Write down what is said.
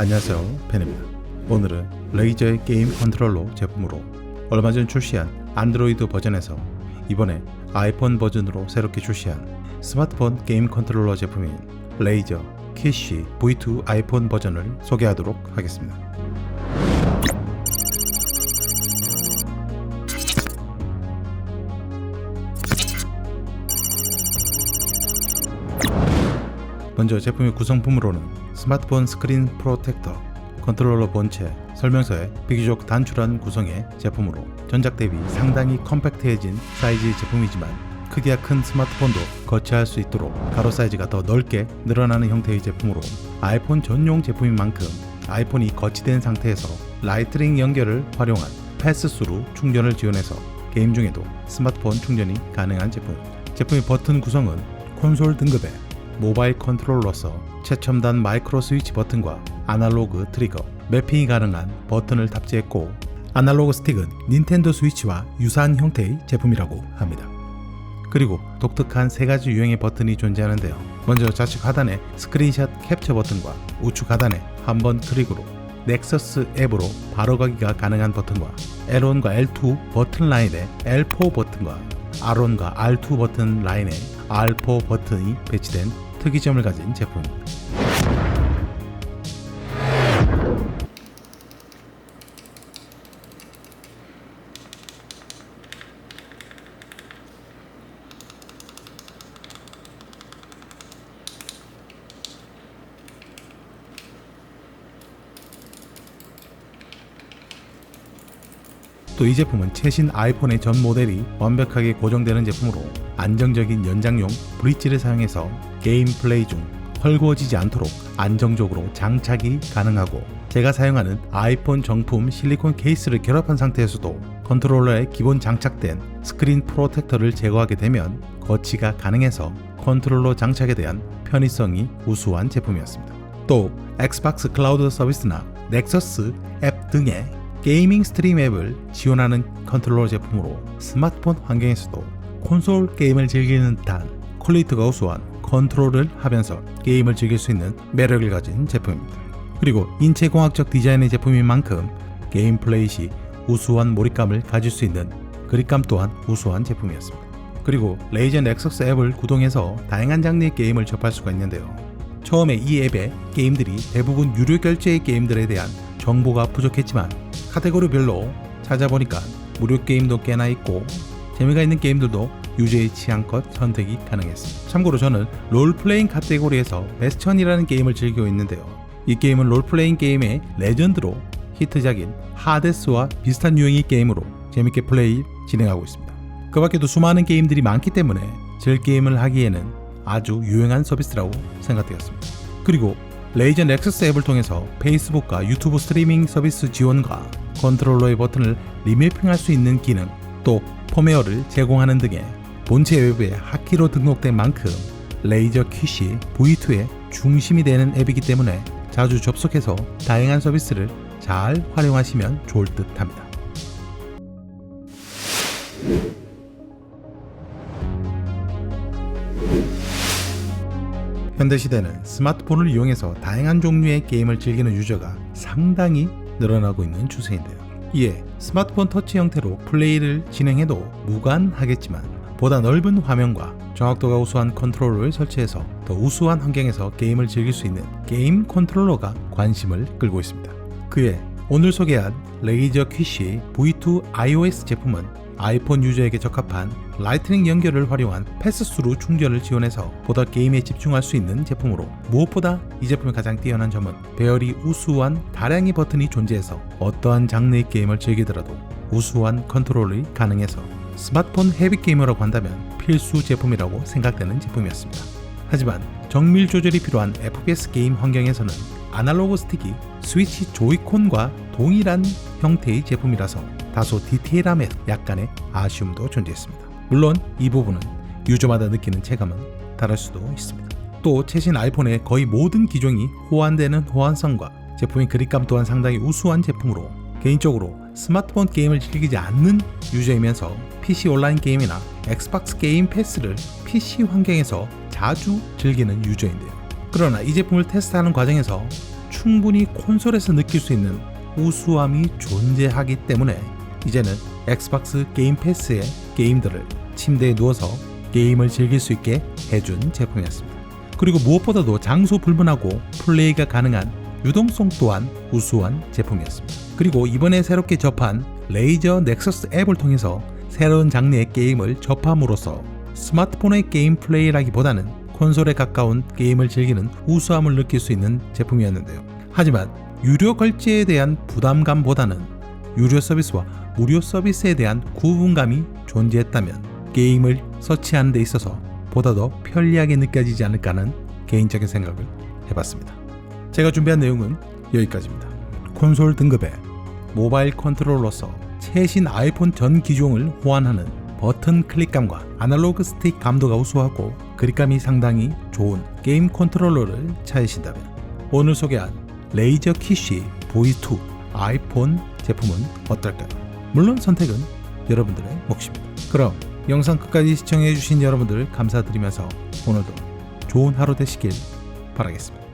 안녕하세요 펜입니다. 오늘은 레이저의 게임 컨트롤러 제품으로 얼마 전 출시한 안드로이드 버전에서 이번에 아이폰 버전으로 새롭게 출시한 스마트폰 게임 컨트롤러 제품인 레이저 캐시 V2 아이폰 버전을 소개하도록 하겠습니다. 먼저 제품의 구성품으로는 스마트폰 스크린 프로텍터, 컨트롤러 본체, 설명서에 비교적 단출한 구성의 제품으로 전작 대비 상당히 컴팩트해진 사이즈의 제품이지만 크기가 큰 스마트폰도 거치할 수 있도록 가로 사이즈가 더 넓게 늘어나는 형태의 제품으로 아이폰 전용 제품인 만큼 아이폰이 거치된 상태에서 라이트닝 연결을 활용한 패스스루 충전을 지원해서 게임 중에도 스마트폰 충전이 가능한 제품. 제품의 버튼 구성은 콘솔 등급의 모바일 컨트롤러서 최첨단 마이크로 스위치 버튼과 아날로그 트리거, 매핑이 가능한 버튼을 탑재했고 아날로그 스틱은 닌텐도 스위치와 유사한 형태의 제품이라고 합니다. 그리고 독특한 세 가지 유형의 버튼이 존재하는데요. 먼저 좌측 하단에 스크린샷 캡처 버튼과 우측 하단에 한 번 클릭으로 넥서스 앱으로 바로가기가 가능한 버튼과 L1과 L2 버튼 라인에 L4 버튼과 R1과 R2 버튼 라인에 R4 버튼이 배치된 특이점을 가진 제품입니다. 또이 제품은 최신 아이폰의 전 모델이 완벽하게 고정되는 제품으로 안정적인 연장용 브릿지를 사용해서 게임 플레이 중 헐거워지지 않도록 안정적으로 장착이 가능하고 제가 사용하는 아이폰 정품 실리콘 케이스를 결합한 상태에서도 컨트롤러에 기본 장착된 스크린 프로텍터를 제거하게 되면 거치가 가능해서 컨트롤러 장착에 대한 편의성이 우수한 제품이었습니다. 또 엑스박스 클라우드 서비스나 넥서스 앱 등의 게이밍 스트림 앱을 지원하는 컨트롤러 제품으로 스마트폰 환경에서도 콘솔 게임을 즐기는 듯한 퀄리티가 우수한 컨트롤을 하면서 게임을 즐길 수 있는 매력을 가진 제품입니다. 그리고 인체공학적 디자인의 제품인 만큼 게임 플레이 시 우수한 몰입감을 가질 수 있는 그립감 또한 우수한 제품이었습니다. 그리고 레이저 넥서스 앱을 구동해서 다양한 장르의 게임을 접할 수가 있는데요. 처음에 이 앱의 게임들이 대부분 유료 결제의 게임들에 대한 정보가 부족했지만 카테고리별로 찾아보니까 무료 게임도 꽤나 있고 재미가 있는 게임들도 유저의 취향껏 선택이 가능했습니다. 참고로 저는 롤플레잉 카테고리에서 베스천이라는 게임을 즐기고 있는데요. 이 게임은 롤플레잉 게임의 레전드로 히트작인 하데스와 비슷한 유형의 게임으로 재밌게 플레이 진행하고 있습니다. 그 밖에도 수많은 게임들이 많기 때문에 질 게임을 하기에는 아주 유용한 서비스라고 생각되었습니다. 그리고 레이저 넥서스 앱을 통해서 페이스북과 유튜브 스트리밍 서비스 지원과 컨트롤러의 버튼을 리매핑할 수 있는 기능, 또 펌웨어를 제공하는 등의 본체 웹에 하키로 등록된 만큼 레이저 퀴시 V2의 중심이 되는 앱이기 때문에 자주 접속해서 다양한 서비스를 잘 활용하시면 좋을 듯 합니다. 현대시대는 스마트폰을 이용해서 다양한 종류의 게임을 즐기는 유저가 상당히 늘어나고 있는 추세인데요. 이에 스마트폰 터치 형태로 플레이를 진행해도 무관하겠지만 보다 넓은 화면과 정확도가 우수한 컨트롤러를 설치해서 더 우수한 환경에서 게임을 즐길 수 있는 게임 컨트롤러가 관심을 끌고 있습니다. 그에 오늘 소개한 레이저 퀴시 V2 iOS 제품은 아이폰 유저에게 적합한 라이트닝 연결을 활용한 패스스루 충전을 지원해서 보다 게임에 집중할 수 있는 제품으로 무엇보다 이 제품의 가장 뛰어난 점은 배열이 우수한 다량의 버튼이 존재해서 어떠한 장르의 게임을 즐기더라도 우수한 컨트롤이 가능해서 스마트폰 헤비 게이머라고 한다면 필수 제품이라고 생각되는 제품이었습니다. 하지만 정밀 조절이 필요한 FPS 게임 환경에서는 아날로그 스틱이 스위치 조이콘과 동일한 형태의 제품이라서 다소 디테일함에 약간의 아쉬움도 존재했습니다. 물론 이 부분은 유저마다 느끼는 체감은 다를 수도 있습니다. 또 최신 아이폰의 거의 모든 기종이 호환되는 호환성과 제품의 그립감 또한 상당히 우수한 제품으로 개인적으로 스마트폰 게임을 즐기지 않는 유저이면서 PC 온라인 게임이나 엑스박스 게임 패스를 PC 환경에서 자주 즐기는 유저인데요. 그러나 이 제품을 테스트하는 과정에서 충분히 콘솔에서 느낄 수 있는 우수함이 존재하기 때문에 이제는 엑스박스 게임 패스의 게임들을 침대에 누워서 게임을 즐길 수 있게 해준 제품이었습니다. 그리고 무엇보다도 장소 불문하고 플레이가 가능한 유동성 또한 우수한 제품이었습니다. 그리고 이번에 새롭게 접한 레이저 넥서스 앱을 통해서 새로운 장르의 게임을 접함으로써 스마트폰의 게임 플레이라기보다는 콘솔에 가까운 게임을 즐기는 우수함을 느낄 수 있는 제품이었는데요. 하지만 유료 결제에 대한 부담감보다는 유료 서비스와 무료 서비스에 대한 구분감이 존재했다면 게임을 서치하는 데 있어서 보다 더 편리하게 느껴지지 않을까 하는 개인적인 생각을 해봤습니다. 제가 준비한 내용은 여기까지입니다. 콘솔 등급의 모바일 컨트롤러서 최신 아이폰 전 기종을 호환하는 버튼 클릭감과 아날로그 스틱 감도가 우수하고 그립감이 상당히 좋은 게임 컨트롤러를 찾으신다면 오늘 소개한 레이저 키쉬 V2 아이폰 제품은 어떨까요? 물론 선택은 여러분들의 몫입니다. 그럼 영상 끝까지 시청해주신 여러분들 감사드리면서 오늘도 좋은 하루 되시길 바라겠습니다.